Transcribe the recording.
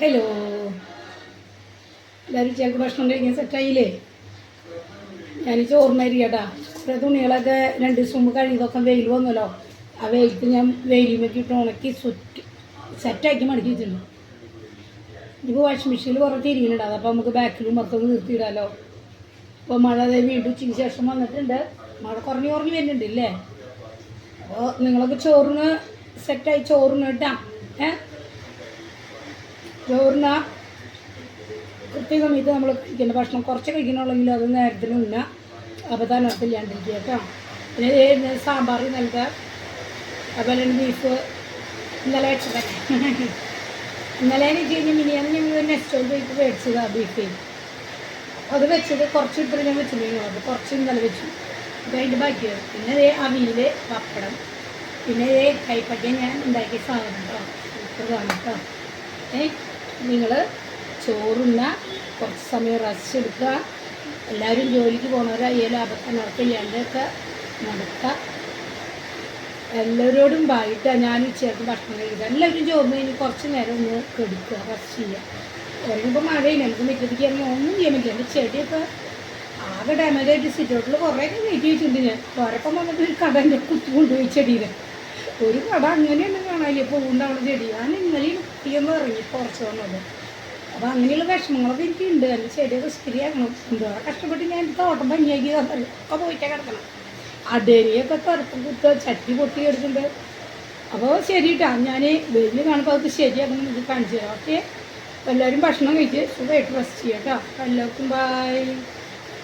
Hello എല്ലാവരും ഉച്ചയ്ക്ക് ഭക്ഷണം കഴിക്കാൻ സെറ്റായില്ലേ ഞാൻ ചോറിനരി കേട്ടാ ഇത്ര തുണികളൊക്കെ രണ്ട് ദിവസം മുമ്പ് കഴിയതൊക്കെ വെയിൽ വന്നല്ലോ. ആ വെയിലത്ത് ഞാൻ വെയിലുമൊക്കെ ഇട്ട് ഉണക്കി സുറ്റ് സെറ്റാക്കി മടക്കി വെച്ചിട്ടുണ്ട്. ഇപ്പോൾ വാഷിംഗ് മെഷീനിൽ കുറേ തിരിയുന്നുണ്ട് അതപ്പോൾ നമുക്ക് ബാക്കിലും മൊത്തം നിർത്തിയിടാമല്ലോ ഇപ്പോൾ മഴ അതായത് വീണ്ടും ഉച്ചയ്ക്ക് ശേഷം വന്നിട്ടുണ്ട്. മഴ കുറഞ്ഞ് കുറഞ്ഞ് വരുന്നുണ്ട് ഇല്ലേ? അപ്പോൾ നിങ്ങളൊക്കെ ചോറിന് സെറ്റായി ചോറിന് ഇട്ടാം ഏ? ചോറിന കൃത്യസമയത്ത് നമ്മൾ കഴിക്കേണ്ട ഭക്ഷണം കുറച്ച് കഴിക്കണമെങ്കിൽ അത് നേരത്തിന് തന്നെ ഇല്ലാണ്ടിരിക്കുക കേട്ടോ. പിന്നെ സാമ്പാർ നൽകുക അതുപോലെ തന്നെ ബീഫ് ഇന്നലെ വെച്ചത് ഇന്നലെ എനിക്ക് കഴിഞ്ഞാൽ മിനിയാണ് ഞങ്ങൾ നെക്സ്റ്റ് ബീഫ് മേടിച്ചതാണ് ബീഫ് അത് വെച്ചത് കുറച്ച് ഇത്ര ഞാൻ വെച്ചിട്ടുണ്ടെങ്കിൽ അത് കുറച്ച് ഇന്നലെ വെച്ചു. അപ്പോൾ അതിന്റെ ബാക്കിയാണ്. പിന്നെ അതേ അവിയിൽ പപ്പടം പിന്നെ അതേ കൈപ്പറ്റ ഞാൻ ഉണ്ടാക്കിയ സാധനം കേട്ടോ. ഇത്ര കേട്ടോ. ഏ? നിങ്ങൾ ചോറുന്ന കുറച്ച് സമയം റെസ്റ്റ് എടുക്കുക. എല്ലാവരും ജോലിക്ക് പോകുന്നവരായാലും അബദ്ധനടക്കം ഇല്ലാണ്ടൊക്കെ നടക്കുക എല്ലാവരോടും വായിട്ട് ഞാൻ ഉച്ചയ്ക്ക് ഭക്ഷണം കഴിക്കുക എല്ലാവരും ചോറിന് കഴിഞ്ഞ് കുറച്ച് നേരം ഒന്ന് കെടുക്കുക റെസ്റ്റ് ചെയ്യുക. പറയുമ്പോൾ മഴയില്ല. നമുക്ക് മുറ്റത്തേക്ക് ഇറങ്ങി ഒന്നും ചെയ്യാൻ പറ്റില്ല. എന്റെ ചെടിയൊക്കെ ആകെ ഡാമേജായിട്ട് സിറ്റൗട്ടിൽ കുറേയൊക്കെ കയറ്റി വെച്ചിട്ടുണ്ട് ഞാൻ. കുറപ്പം വന്നിട്ട് ഒരു കട എന്റെ കുത്തി കൊണ്ടുപോയി ചെടിയിൽ ഒരു കട അങ്ങനെയൊന്നും കാണാനില്ല. ഉണ്ടാവുന്ന ചെടി. ഞാൻ ഇന്നലെയും കുട്ടിയൊന്നും ഇറങ്ങി കുറച്ച് വന്നത്. അപ്പോൾ അങ്ങനെയുള്ള വിഷമങ്ങളൊക്കെ എനിക്കുണ്ട്. എന്റെ ചെടിയൊക്കെ ശരിയാക്കണം എന്തോ കഷ്ടപ്പെട്ട് ഞാൻ എന്റെ തോട്ടം ഭംഗിയാക്കി തന്നല്ല ഒക്കെ പോയിട്ടാ കിടക്കണം. അടരിയൊക്കെ കറുപ്പ് കുത്ത ചട്ടി പൊട്ടി എടുക്കുന്നുണ്ട് അപ്പോൾ ശരി കേട്ടോ ഞാൻ വെയിൽ കാണുമ്പോൾ അത് ശരിയാക്കണം ഇത് കാണിച്ചു തരാം. ഓക്കെ? എല്ലാവരും ഭക്ഷണം കഴിച്ച് സുഖമായിട്ട് റെസ്റ്റ് ചെയ്യാം കേട്ടോ. എല്ലാവർക്കും ബൈ